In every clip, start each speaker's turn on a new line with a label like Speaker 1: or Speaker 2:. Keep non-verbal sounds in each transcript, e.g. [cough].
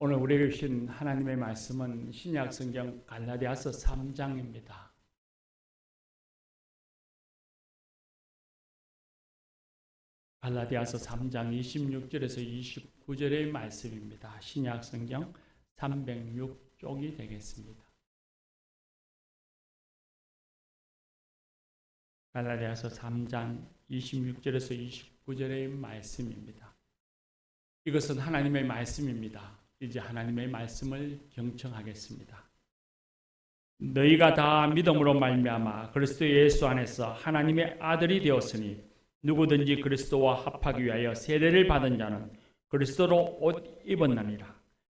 Speaker 1: 오늘 우리에게 주신 하나님의 말씀은 신약 성경 갈라디아서 3장입니다. 갈라디아서 3장 26절에서 29절의 말씀입니다. 신약 성경 306쪽이 되겠습니다. 갈라디아서 3장 26절에서 29절의 말씀입니다. 이것은 하나님의 말씀입니다. 이제 하나님의 말씀을 경청하겠습니다. 너희가 다 믿음으로 말미암아 그리스도 예수 안에서 하나님의 아들이 되었으니 누구든지 그리스도와 합하기 위하여 세례를 받은 자는 그리스도로 옷 입었나니라.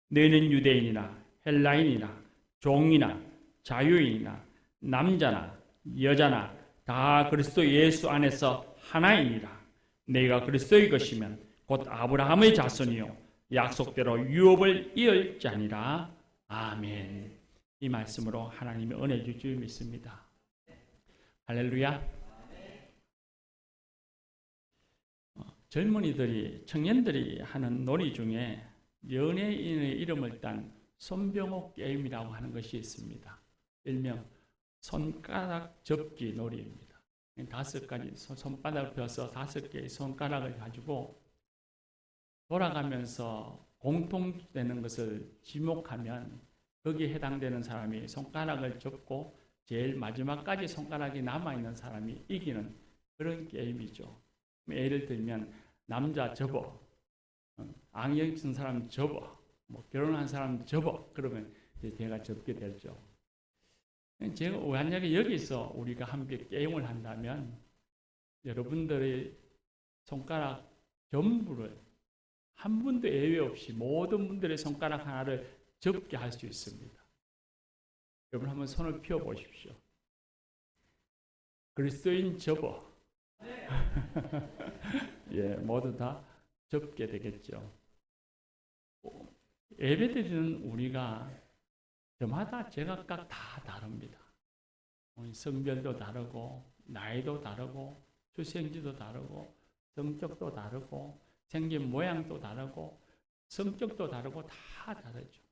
Speaker 1: 너희는 유대인이나 헬라인이나 종이나 자유인이나 남자나 여자나 다 그리스도 예수 안에서 하나이니라. 너희가 그리스도의 것이면 곧 아브라함의 자손이요 약속대로 유업을 이을 자니라. 아멘. 이 말씀으로 하나님의 은혜 주줄 믿습니다. 할렐루야. 어, 젊은이들이 청년들이 하는 놀이 중에 연예인의 이름을 딴 손병호 게임이라고 하는 것이 있습니다. 일명 손가락 접기 놀이입니다. 다섯 가지 손바닥을 펴서 다섯 개의 손가락을 가지고 돌아가면서 공통되는 것을 지목하면 거기에 해당되는 사람이 손가락을 접고 제일 마지막까지 손가락이 남아있는 사람이 이기는 그런 게임이죠. 예를 들면 남자 접어, 어, 안경 쓴 사람 접어, 뭐 결혼한 사람 접어 그러면 제가 접게 되죠. 제가 만약에 여기서 우리가 함께 게임을 한다면 여러분들의 손가락 전부를 한 분도 예외 없이 모든 분들의 손가락 하나를 접게 할 수 있습니다. 여러분 한번 손을 펴 보십시오. 그리스도인 접어. [laughs] 예, 모두 다 접게 되겠죠. 예배드리는 우리가 저마다 제각각 다 다릅니다. 성별도 다르고 나이도 다르고 출생지도 다르고 성격도 다르고 생긴 모양도 다르고 성격도 다르고 다 다르죠.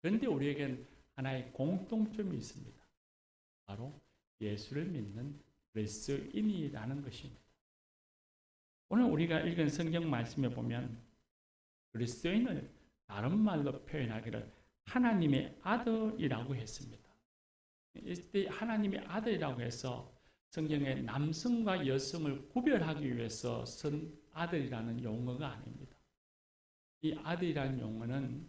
Speaker 1: 그런데 우리에겐 하나의 공통점이 있습니다. 바로 예수를 믿는 그리스도인이라는 것입니다. 오늘 우리가 읽은 성경 말씀에 보면 그리스도인을 다른 말로 표현하기를 하나님의 아들이라고 했습니다. 이때 하나님의 아들이라고 해서 성경에 남성과 여성을 구별하기 위해서 쓴 아들이라는 용어가 아닙니다. 이 아들이라는 용어는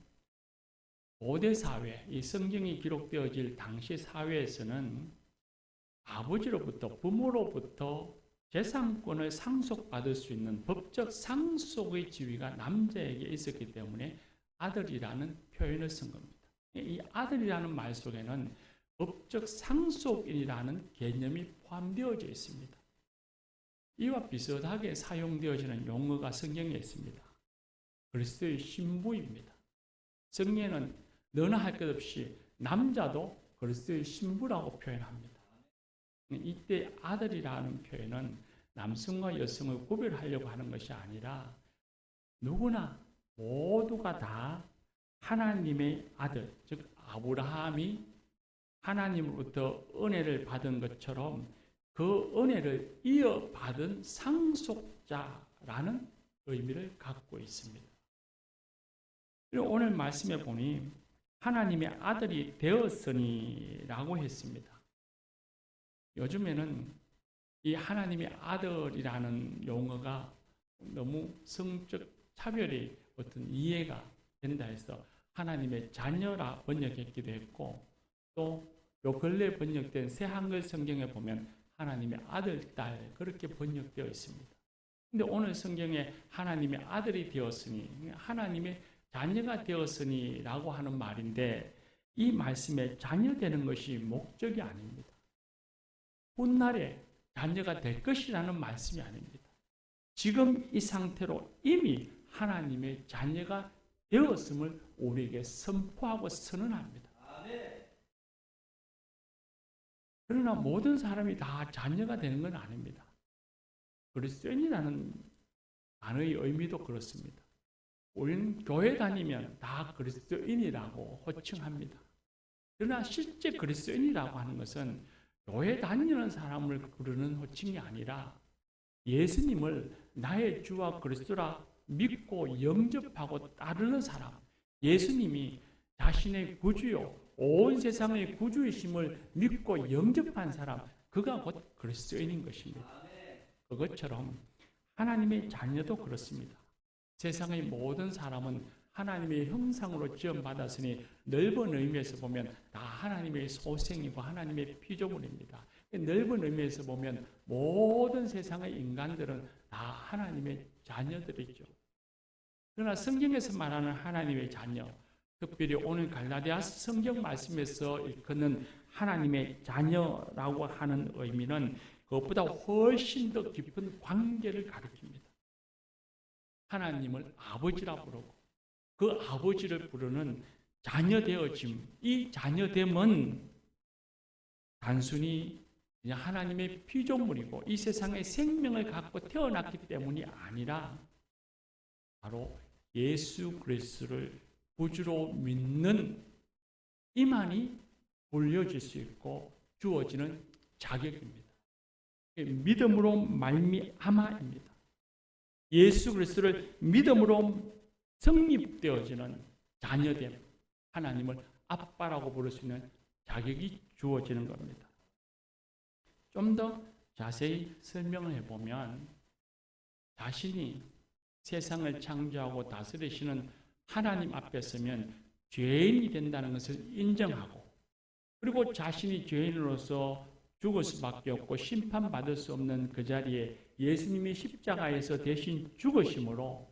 Speaker 1: 고대 사회, 이 성경이 기록되어질 당시 사회에서는 아버지로부터 부모로부터 재산권을 상속받을 수 있는 법적 상속의 지위가 남자에게 있었기 때문에 아들이라는 표현을 쓴 겁니다. 이 아들이라는 말 속에는 법적 상속인이라는 개념이 포함되어져 있습니다. 이와 비슷하게 사용되어지는 용어가 성경에 있습니다. 그리스도의 신부입니다. 성경에는 너나 할 것 없이 남자도 그리스도의 신부라고 표현합니다. 이때 아들이라는 표현은 남성과 여성을 구별하려고 하는 것이 아니라 누구나 모두가 다 하나님의 아들, 즉 아브라함이 하나님으로부터 은혜를 받은 것처럼 그 은혜를 이어받은 상속자라는 의미를 갖고 있습니다. 오늘 말씀에 보니 하나님의 아들이 되었으니라고 했습니다. 요즘에는 이 하나님의 아들이라는 용어가 너무 성적 차별이 어떤 이해가 된다 해서 하나님의 자녀라 번역했기도 했고 또 요 근래 번역된 새 한글 성경에 보면 하나님의 아들, 딸 그렇게 번역되어 있습니다. 근데 오늘 성경에 하나님의 아들이 되었으니 하나님의 자녀가 되었으니라고 하는 말인데 이 말씀에 자녀 되는 것이 목적이 아닙니다. 훗날에 자녀가 될 것이라는 말씀이 아닙니다. 지금 이 상태로 이미 하나님의 자녀가 되었음을 우리에게 선포하고 선언합니다. 그러나 모든 사람이 다 자녀가 되는 건 아닙니다. 그리스도인이라는 단어의 의미도 그렇습니다. 우리는 교회 다니면 다 그리스도인이라고 호칭합니다. 그러나 실제 그리스도인이라고 하는 것은 교회 다니는 사람을 부르는 호칭이 아니라 예수님을 나의 주와 그리스도라 믿고 영접하고 따르는 사람, 예수님이 자신의 구주요, 온 세상의 구주이심을 믿고 영접한 사람, 그가 곧 그리스도인인 것입니다. 그것처럼 하나님의 자녀도 그렇습니다. 세상의 모든 사람은 하나님의 형상으로 지음받았으니 넓은 의미에서 보면 다 하나님의 소생이고 하나님의 피조물입니다. 넓은 의미에서 보면 모든 세상의 인간들은 다 하나님의 자녀들이죠. 그러나 성경에서 말하는 하나님의 자녀, 특별히 오늘 갈라디아서 성경 말씀에서 일컫는 하나님의 자녀라고 하는 의미는 그것보다 훨씬 더 깊은 관계를 가리킵니다. 하나님을 아버지라 부르고 그 아버지를 부르는 자녀되어짐, 이 자녀됨은 단순히 그냥 하나님의 피조물이고 이 세상에 생명을 갖고 태어났기 때문이 아니라 바로 예수 그리스도를 구주로 믿는 이만이 올려질 수 있고 주어지는 자격입니다. 믿음으로 말미암아입니다. 예수 그리스도를 믿음으로 성립되어지는 자녀됨, 하나님을 아빠라고 부를 수 있는 자격이 주어지는 겁니다. 좀 더 자세히 설명을 해보면 자신이 세상을 창조하고 다스리시는 하나님 앞에 서면 죄인이 된다는 것을 인정하고 그리고 자신이 죄인으로서 죽을 수밖에 없고 심판받을 수 없는 그 자리에 예수님이 십자가에서 대신 죽으심으로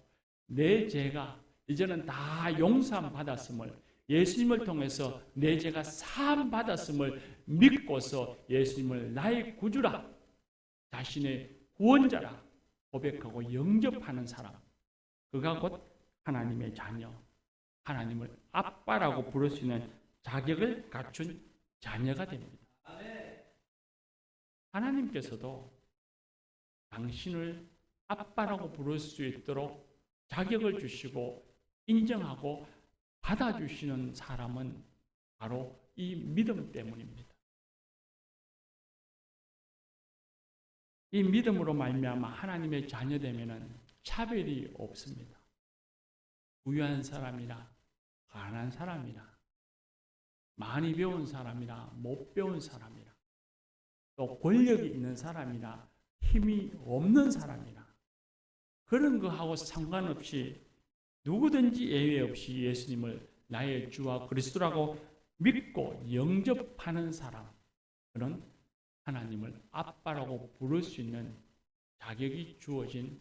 Speaker 1: 내 죄가 이제는 다 용서함 받았음을 예수님을 통해서 내 죄가 사함 받았음을 믿고서 예수님을 나의 구주라 자신의 구원자라 고백하고 영접하는 사람 그가 곧 하나님의 자녀 하나님을 아빠라고 부를 수 있는 자격을 갖춘 자녀가 됩니다. 하나님께서도 당신을 아빠라고 부를 수 있도록 자격을 주시고 인정하고 받아주시는 사람은 바로 이 믿음 때문입니다. 이 믿음으로 말미암아 하나님의 자녀 되면은 차별이 없습니다. 부유한 사람이나 가난한 사람이나 많이 배운 사람이나 못 배운 사람이나 또 권력이 있는 사람이나 힘이 없는 사람이나 그런 거하고 상관없이 누구든지 예외 없이 예수님을 나의 주와 그리스도라고 믿고 영접하는 사람 그는 하나님을 아빠라고 부를 수 있는 자격이 주어진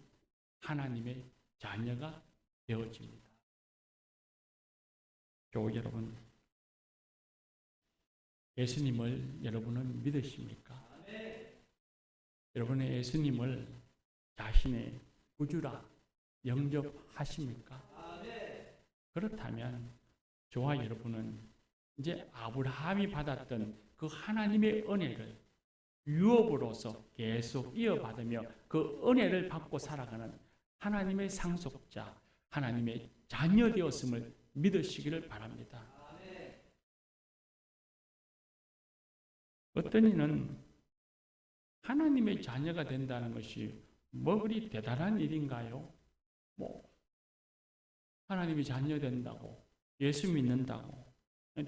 Speaker 1: 하나님의 자녀가 되어집니다. 교우 여러분, 예수님을 여러분은 믿으십니까? 여러분의 예수님을 자신의 구주라 영접하십니까? 그렇다면 저와 여러분은 이제 아브라함이 받았던 그 하나님의 은혜를 유업으로서 계속 이어받으며 그 은혜를 받고 살아가는 하나님의 상속자, 하나님의 자녀 되었음을 믿으시기를 바랍니다. 어떤 이는 하나님의 자녀가 된다는 것이 뭐 그리 대단한 일인가요? 뭐 하나님이 자녀 된다고 예수 믿는다고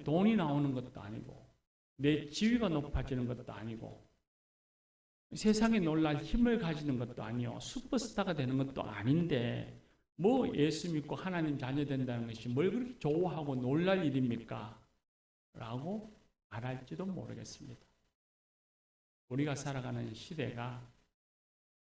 Speaker 1: 돈이 나오는 것도 아니고 내 지위가 높아지는 것도 아니고 세상에 놀랄 힘을 가지는 것도 아니요 슈퍼스타가 되는 것도 아닌데 뭐 예수 믿고 하나님 자녀 된다는 것이 뭘 그렇게 좋아하고 놀랄 일입니까? 라고 말할지도 모르겠습니다. 우리가 살아가는 시대가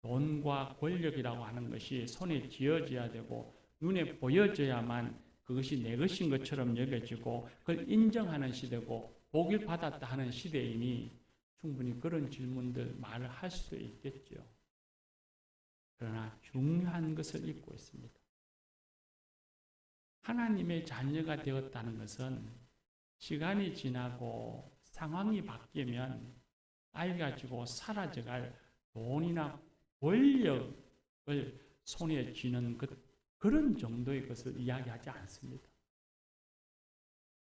Speaker 1: 돈과 권력이라고 하는 것이 손에 쥐어져야 되고 눈에 보여져야만 그것이 내 것인 것처럼 여겨지고 그걸 인정하는 시대고 복을 받았다 하는 시대이니 충분히 그런 질문들 말을 할 수도 있겠죠. 그러나 중요한 것을 잊고 있습니다. 하나님의 자녀가 되었다는 것은 시간이 지나고 상황이 바뀌면 나이 가지고 사라져갈 돈이나 권력을 손에 쥐는 그, 그런 정도의 것을 이야기하지 않습니다.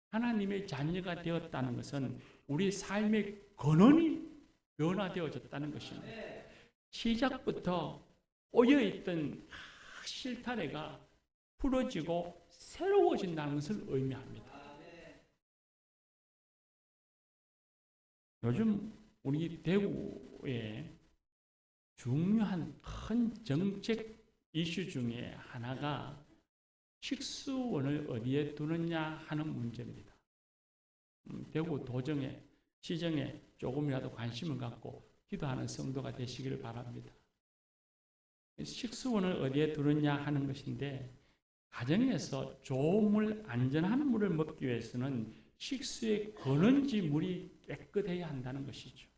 Speaker 1: 하나님의 자녀가 되었다는 것은 우리 삶의 근원이 변화되어졌다는 것입니다. 시작부터 꼬여있던 실타래가 풀어지고 새로워진다는 것을 의미합니다. 요즘 우리 대구에 중요한 큰 정책 이슈 중에 하나가 식수원을 어디에 두느냐 하는 문제입니다. 음, 대구 도정에 시정에 조금이라도 관심을 갖고 기도하는 성도가 되시기를 바랍니다. 식수원을 어디에 두느냐 하는 것인데 가정에서 좋은 물, 안전한 물을 먹기 위해서는 식수의 근원지 물이 깨끗해야 한다는 것이죠.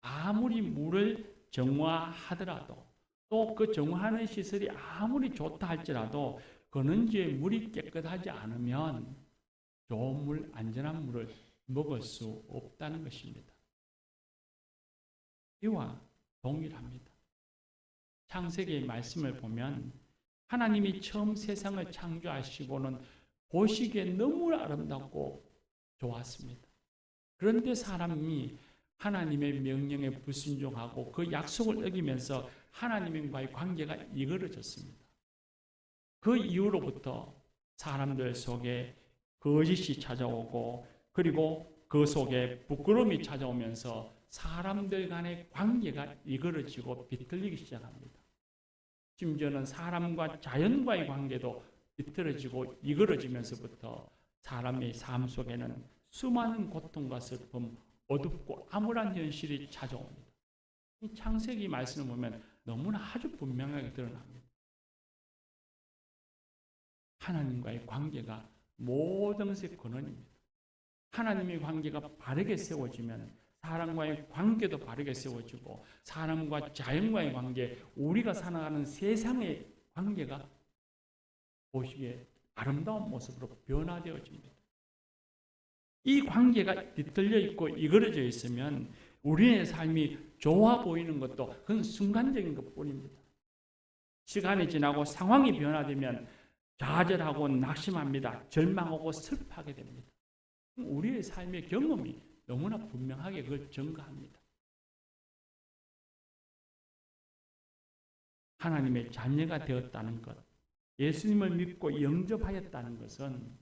Speaker 1: 아무리 물을 정화하더라도 또 그 정화하는 시설이 아무리 좋다 할지라도 근원지의 물이 깨끗하지 않으면 좋은 물, 안전한 물을 먹을 수 없다는 것입니다. 이와 동일합니다. 창세기의 말씀을 보면 하나님이 처음 세상을 창조하시고는 보시기에 너무 아름답고 좋았습니다. 그런데 사람이 하나님의 명령에 불순종하고 그 약속을 어기면서 하나님과의 관계가 이그러졌습니다. 그 이후로부터 사람들 속에 거짓이 찾아오고 그리고 그 속에 부끄러움이 찾아오면서 사람들 간의 관계가 이그러지고 비틀리기 시작합니다. 심지어는 사람과 자연과의 관계도 비틀어지고 이그러지면서부터 사람의 삶 속에는 수많은 고통과 슬픔, 어둡고 암울한 현실이 찾아옵니다. 이 창세기 말씀을 보면 너무나 아주 분명하게 드러납니다. 하나님과의 관계가 모든 것의 근원입니다. 하나님의 관계가 바르게 세워지면 사람과의 관계도 바르게 세워지고 사람과 자연과의 관계, 우리가 살아가는 세상의 관계가 보시기에 아름다운 모습으로 변화되어집니다. 이 관계가 뒤틀려 있고 이그러져 있으면 우리의 삶이 좋아 보이는 것도 그건 순간적인 것 뿐입니다. 시간이 지나고 상황이 변화되면 좌절하고 낙심합니다. 절망하고 슬퍼하게 됩니다. 우리의 삶의 경험이 너무나 분명하게 그걸 증거합니다. 하나님의 자녀가 되었다는 것, 예수님을 믿고 영접하였다는 것은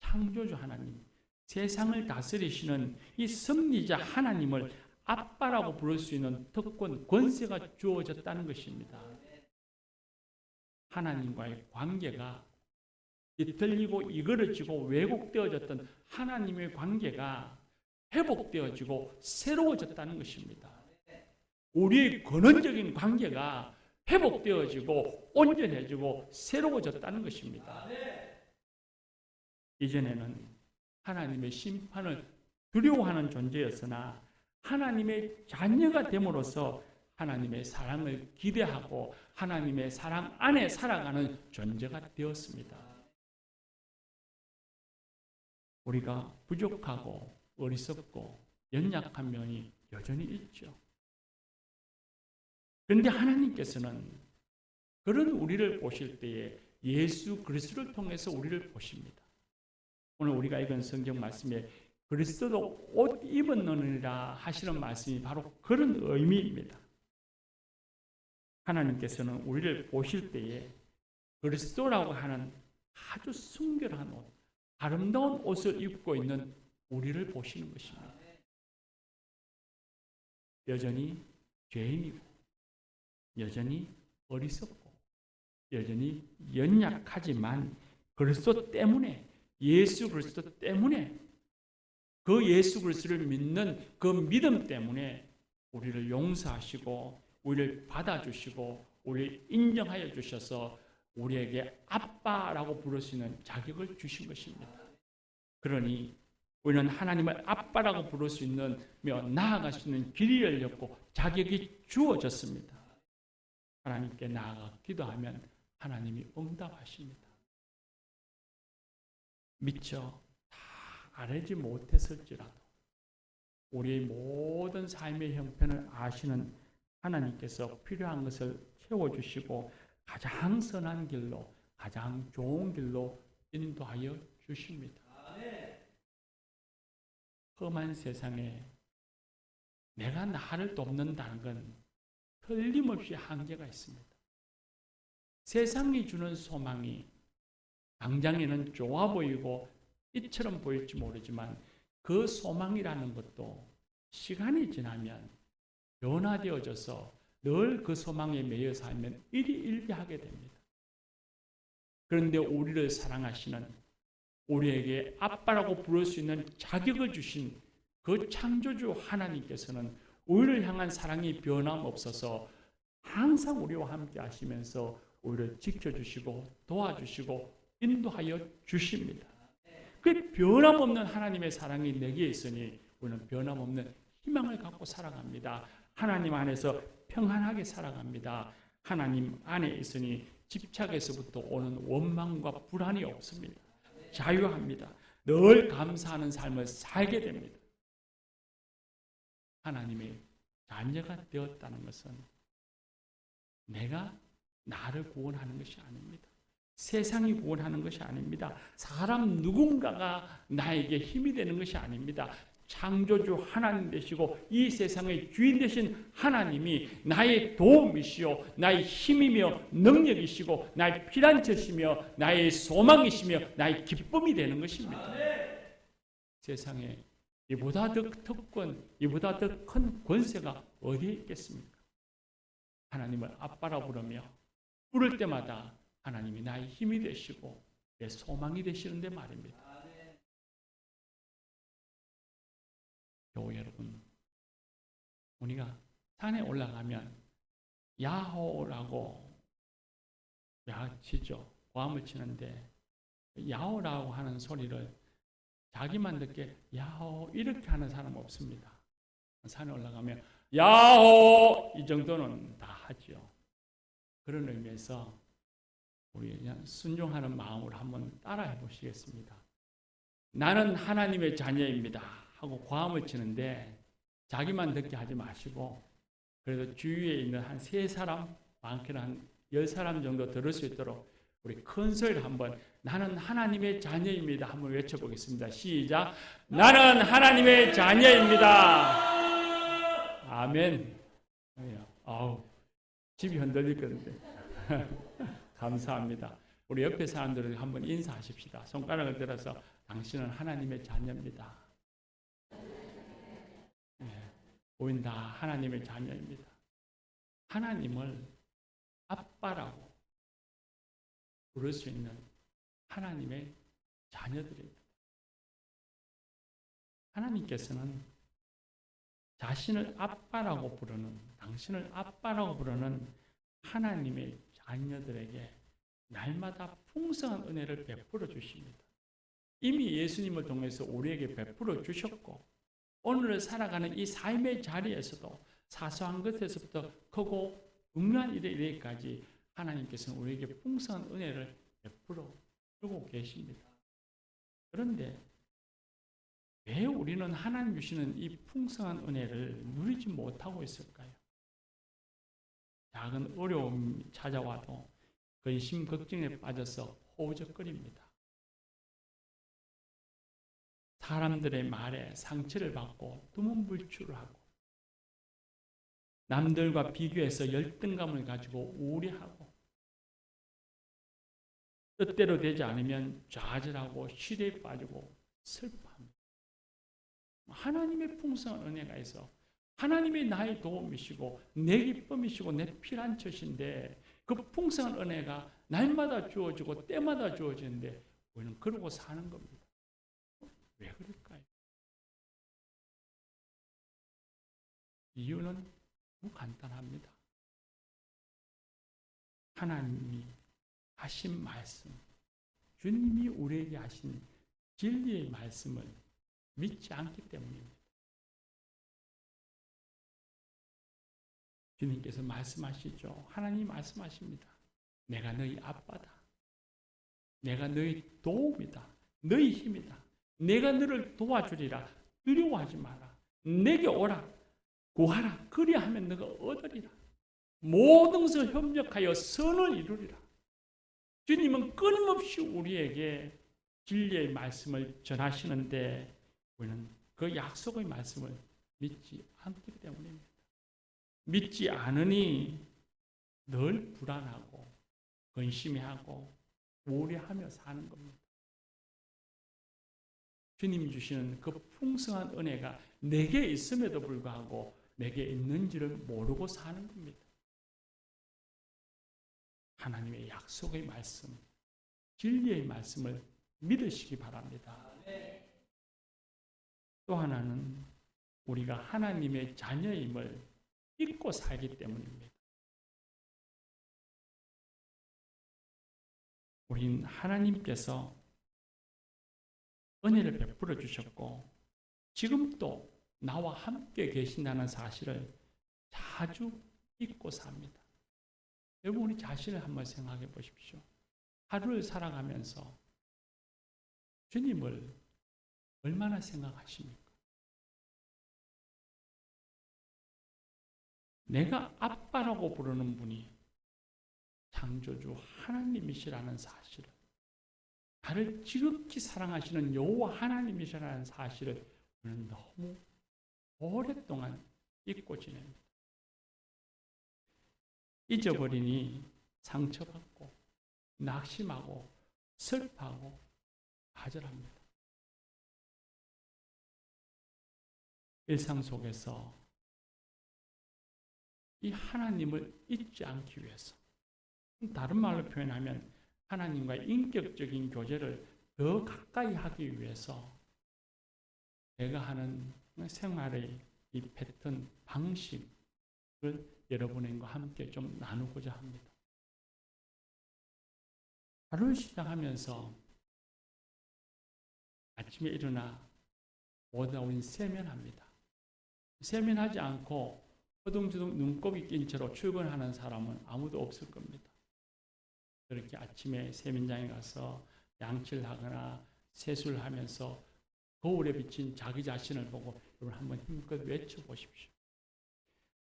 Speaker 1: 창조주 하나님, 세상을 다스리시는 이 섭리자 하나님을 아빠라고 부를 수 있는 특권, 권세가 주어졌다는 것입니다. 하나님과의 관계가 뒤틀리고 이그러지고 왜곡되어졌던 하나님의 관계가 회복되어지고 새로워졌다는 것입니다. 우리의 근원적인 관계가 회복되어지고 온전해지고 새로워졌다는 것입니다. 이전에는 하나님의 심판을 두려워하는 존재였으나 하나님의 자녀가 됨으로써 하나님의 사랑을 기대하고 하나님의 사랑 안에 살아가는 존재가 되었습니다. 우리가 부족하고 어리석고 연약한 면이 여전히 있죠. 그런데 하나님께서는 그런 우리를 보실 때에 예수 그리스도를 통해서 우리를 보십니다. 오늘 우리가 읽은 성경 말씀에 그리스도도 옷 입었느니라 하시는 말씀이 바로 그런 의미입니다. 하나님께서는 우리를 보실 때에 그리스도라고 하는 아주 순결한 옷, 아름다운 옷을 입고 있는 우리를 보시는 것입니다. 여전히 죄인이고, 여전히 어리석고, 여전히 연약하지만 그리스도 때문에, 예수 그리스도 때문에, 그 예수 그리스도를 믿는 그 믿음 때문에 우리를 용서하시고, 우리를 받아주시고, 우리를 인정하여 주셔서 우리에게 아빠라고 부를 수 있는 자격을 주신 것입니다. 그러니 우리는 하나님을 아빠라고 부를 수 있는 며 나아갈 수 있는 길이 열렸고 자격이 주어졌습니다. 하나님께 나아가 기도하면 하나님이 응답하십니다. 미처 다 알지 못했을지라도 우리의 모든 삶의 형편을 아시는 하나님께서 필요한 것을 채워주시고 가장 선한 길로, 가장 좋은 길로 인도하여 주십니다. 험한 세상에 내가 나를 돕는다는 건 틀림없이 한계가 있습니다. 세상이 주는 소망이 당장에는 좋아 보이고 이처럼 보일지 모르지만 그 소망이라는 것도 시간이 지나면 변화되어져서 늘 그 소망에 매여 살면 일희일비하게 됩니다. 그런데 우리를 사랑하시는 우리에게 아빠라고 부를 수 있는 자격을 주신 그 창조주 하나님께서는 우리를 향한 사랑이 변함없어서 항상 우리와 함께 하시면서 우리를 지켜주시고 도와주시고 인도하여 주십니다. 그 변함없는 하나님의 사랑이 내게 있으니 우리는 변함없는 희망을 갖고 살아갑니다. 하나님 안에서 평안하게 살아갑니다. 하나님 안에 있으니 집착에서부터 오는 원망과 불안이 없습니다. 자유합니다. 늘 감사하는 삶을 살게 됩니다. 하나님의 자녀가 되었다는 것은 내가 나를 구원하는 것이 아닙니다. 세상이 구원하는 것이 아닙니다. 사람 누군가가 나에게 힘이 되는 것이 아닙니다. 창조주 하나님 되시고 이 세상의 주인 되신 하나님이 나의 도움이시요 나의 힘이며 능력이시고 나의 피난처시며 나의 소망이시며 나의 기쁨이 되는 것입니다. 세상에 이보다 더 특권, 이보다 더 큰 권세가 어디에 있겠습니까? 하나님을 아빠라 부르며 부를 때마다 하나님이 나의 힘이 되시고 내 소망이 되시는데 말입니다. 교우 여러분, 우리가 산에 올라가면 야호라고 야치죠. 고함을 치는데 야호라고 하는 소리를 자기만 듣게 야호 이렇게 하는 사람 없습니다. 산에 올라가면 야호 이 정도는 다 하죠. 그런 의미에서 우리 그냥 순종하는 마음으로 한번 따라해 보시겠습니다. 나는 하나님의 자녀입니다. 하고 고함을 치는데 자기만 듣게 하지 마시고 그래도 주위에 있는 한 세 사람 많게는 한 열 사람 정도 들을 수 있도록 우리 큰 소리를 한번 나는 하나님의 자녀입니다. 한번 외쳐보겠습니다. 시작. 나는 하나님의 자녀입니다. 아멘. 아우 집이 흔들릴 건데. [laughs] 감사합니다. 우리 옆에 사람들에게 한번 인사하십시다. 손가락을 들어서 당신은 하나님의 자녀입니다. 네, 보인다. 하나님의 자녀입니다. 하나님을 아빠라고 부를 수 있는 하나님의 자녀들입니다. 하나님께서는 자신을 아빠라고 부르는, 당신을 아빠라고 부르는 하나님의 자녀들에게 날마다 풍성한 은혜를 베풀어 주십니다. 이미 예수님을 통해서 우리에게 베풀어 주셨고 오늘 살아가는 이 삶의 자리에서도 사소한 것에서부터 크고 중요한 일에 이르기까지 하나님께서는 우리에게 풍성한 은혜를 베풀어 주고 계십니다. 그런데 왜 우리는 하나님 주시는 이 풍성한 은혜를 누리지 못하고 있을까요? 작은 어려움이 찾아와도 근심 걱정에 빠져서 호우적거립니다. 사람들의 말에 상처를 받고 두문불출을 하고 남들과 비교해서 열등감을 가지고 우려하고 뜻대로 되지 않으면 좌절하고 시대에 빠지고 슬퍼합니다. 하나님의 풍성한 은혜가 있어 하나님이 나의 도움이시고 내 기쁨이시고 내 피난처신데 그 풍성한 은혜가 날마다 주어지고 때마다 주어지는데 우리는 그러고 사는 겁니다. 왜 그럴까요? 이유는 너무 간단합니다. 하나님이 하신 말씀, 주님이 우리에게 하신 진리의 말씀을 믿지 않기 때문입니다. 주님께서 말씀하시죠. 하나님 말씀하십니다. 내가 너희 아빠다. 내가 너희 도움이다. 너희 힘이다. 내가 너를 도와주리라. 두려워하지 마라. 내게 오라. 구하라. 그리하면 너가 얻으리라. 모든 것을 협력하여 선을 이루리라. 주님은 끊임없이 우리에게 진리의 말씀을 전하시는데 우리는 그 약속의 말씀을 믿지 않기 때문입니다. 믿지 않으니 늘 불안하고 근심해하고 우려하며 사는 겁니다. 주님이 주시는 그 풍성한 은혜가 내게 있음에도 불구하고 내게 있는지를 모르고 사는 겁니다. 하나님의 약속의 말씀, 진리의 말씀을 믿으시기 바랍니다. 또 하나는 우리가 하나님의 자녀임을 믿고 살기 때문입니다. 우린 하나님께서 은혜를 베풀어 주셨고 지금도 나와 함께 계신다는 사실을 자주 잊고 삽니다. 여러분 우리 자신을 한번 생각해 보십시오. 하루를 살아가면서 주님을 얼마나 생각하십니까? 내가 아빠라고 부르는 분이 창조주 하나님이시라는 사실을 나를 지극히 사랑하시는 여호와 하나님이시라는 사실을 저는 너무 오랫동안 잊고 지냅니다. 잊어버리니 상처받고 낙심하고 슬퍼하고 좌절합니다. 일상 속에서 이 하나님을 잊지 않기 위해서 다른 말로 표현하면 하나님과 인격적인 교제를 더 가까이 하기 위해서 내가 하는 생활의 이 패턴 방식을 여러분과 함께 좀 나누고자 합니다. 하루를 시작하면서 아침에 일어나 모든 세면합니다. 세면하지 않고 허둥지둥 눈곱이 낀 채로 출근하는 사람은 아무도 없을 겁니다. 그렇게 아침에 세면장에 가서 양치를 하거나 세수를 하면서 거울에 비친 자기 자신을 보고 여러분 한번 힘껏 외쳐보십시오.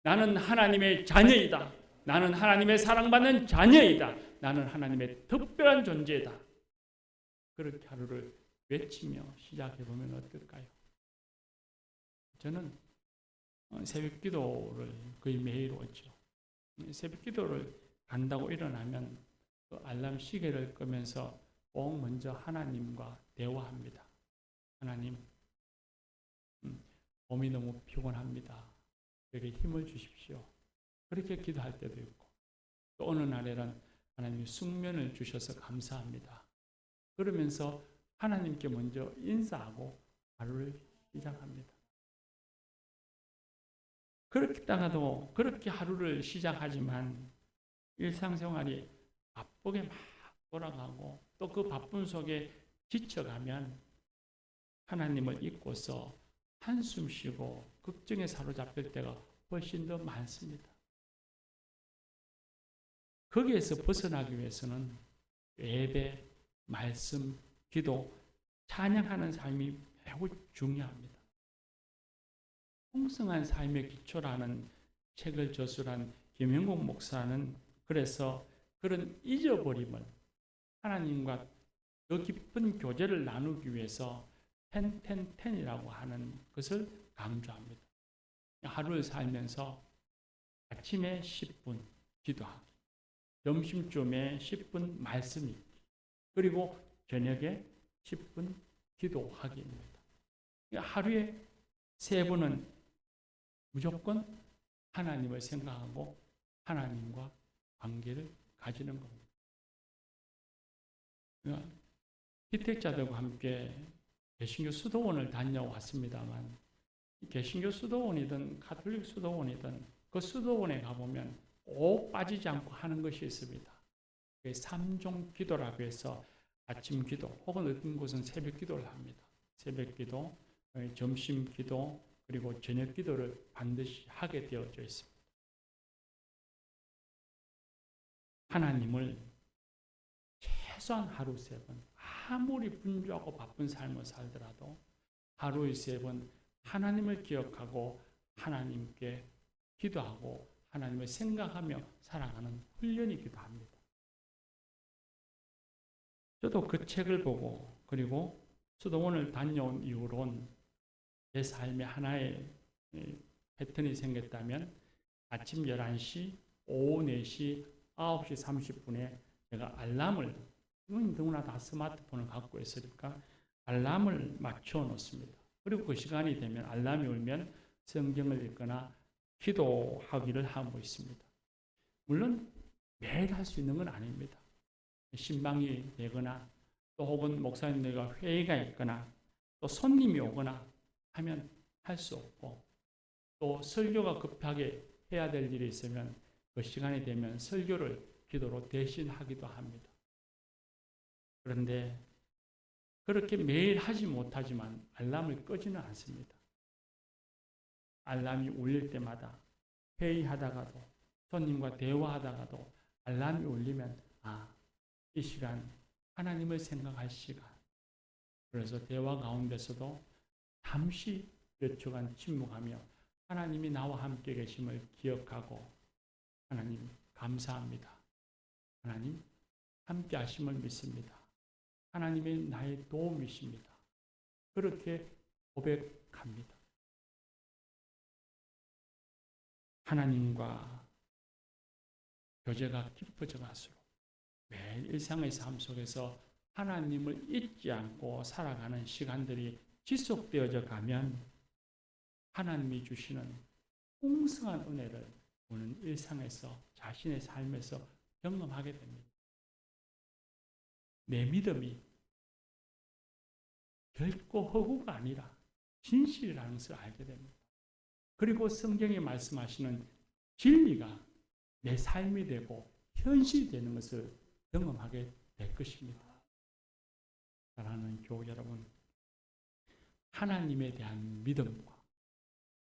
Speaker 1: 나는 하나님의 자녀이다. 나는 하나님의 사랑받는 자녀이다. 나는 하나님의 특별한 존재다. 그렇게 하루를 외치며 시작해 보면 어떨까요? 저는 새벽 기도를 거의 매일 오죠. 새벽 기도를 간다고 일어나면 그 알람 시계를 끄면서 꼭 먼저 하나님과 대화합니다. 하나님, 음, 몸이 너무 피곤합니다. 저에게 힘을 주십시오. 그렇게 기도할 때도 있고, 또 어느 날에는 하나님이 숙면을 주셔서 감사합니다. 그러면서 하나님께 먼저 인사하고 하루를 시작합니다. 그렇다가도 그렇게 하루를 시작하지만 일상생활이 바쁘게 막 돌아가고 또 그 바쁜 속에 지쳐가면 하나님을 잊고서 한숨 쉬고 걱정에 사로잡힐 때가 훨씬 더 많습니다. 거기에서 벗어나기 위해서는 예배, 말씀, 기도, 찬양하는 삶이 매우 중요합니다. 풍성한 삶의 기초라는 책을 저술한 김영국 목사는 그래서 그런 잊어버림을 하나님과 더 깊은 교제를 나누기 위해서 텐텐텐이라고 하는 것을 강조합니다. 하루를 살면서 아침에 10분 기도하기, 점심쯤에 10분 말씀 읽기, 그리고 저녁에 10분 기도하기입니다. 하루에 세 번은 무조건 하나님을 생각하고 하나님과 관계를 가지는 겁니다. 피택자들과 함께 개신교 수도원을 다녀왔습니다만 개신교 수도원이든 가톨릭 수도원이든 그 수도원에 가보면 꼭 빠지지 않고 하는 것이 있습니다. 삼종 기도라고 해서 아침 기도 혹은 어떤 곳은 새벽 기도를 합니다. 새벽 기도, 점심 기도, 그리고 저녁 기도를 반드시 하게 되어져 있습니다. 하나님을 최소한 하루 세 번, 아무리 분주하고 바쁜 삶을 살더라도 하루에 세 번 하나님을 기억하고 하나님께 기도하고 하나님을 생각하며 살아가는 훈련이기도 합니다. 저도 그 책을 보고 그리고 수도원을 다녀온 이후론 제 삶에 하나의 에, 패턴이 생겼다면 아침 11시, 오후 4시, 9시 30분에 제가 알람을 이건 누구나 다 스마트폰을 갖고 있으니까 알람을 맞춰 놓습니다. 그리고 그 시간이 되면 알람이 울면 성경을 읽거나 기도하기를 하고 있습니다. 물론 매일 할 수 있는 건 아닙니다. 신방이 되거나 또 혹은 목사님들과 회의가 있거나 또 손님이 오거나 하면 할 수 없고 또 설교가 급하게 해야 될 일이 있으면 그 시간이 되면 설교를 기도로 대신하기도 합니다. 그런데 그렇게 매일 하지 못하지만 알람을 끄지는 않습니다. 알람이 울릴 때마다 회의하다가도 손님과 대화하다가도 알람이 울리면 아, 이 시간 하나님을 생각할 시간. 그래서 대화 가운데서도 잠시 몇 초간 침묵하며 하나님이 나와 함께 계심을 기억하고 하나님 감사합니다. 하나님 함께 하심을 믿습니다. 하나님의 나의 도움이십니다. 그렇게 고백합니다. 하나님과 교제가 깊어져 갈수록 매일 일상의 삶 속에서 하나님을 잊지 않고 살아가는 시간들이 지속되어져 가면 하나님이 주시는 풍성한 은혜를 오는 일상에서 자신의 삶에서 경험하게 됩니다. 내 믿음이 결코 허구가 아니라 진실이라는 것을 알게 됩니다. 그리고 성경에 말씀하시는 진리가 내 삶이 되고 현실이 되는 것을 경험하게 될 것입니다. 사랑하는 교우 여러분, 하나님에 대한 믿음과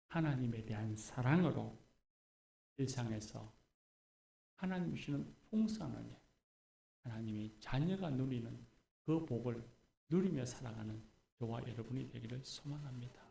Speaker 1: 하나님에 대한 사랑으로 일상에서 하나님 주시는 풍성한 은혜, 하나님의 자녀가 누리는 그 복을 누리며 살아가는 저와 여러분이 되기를 소망합니다.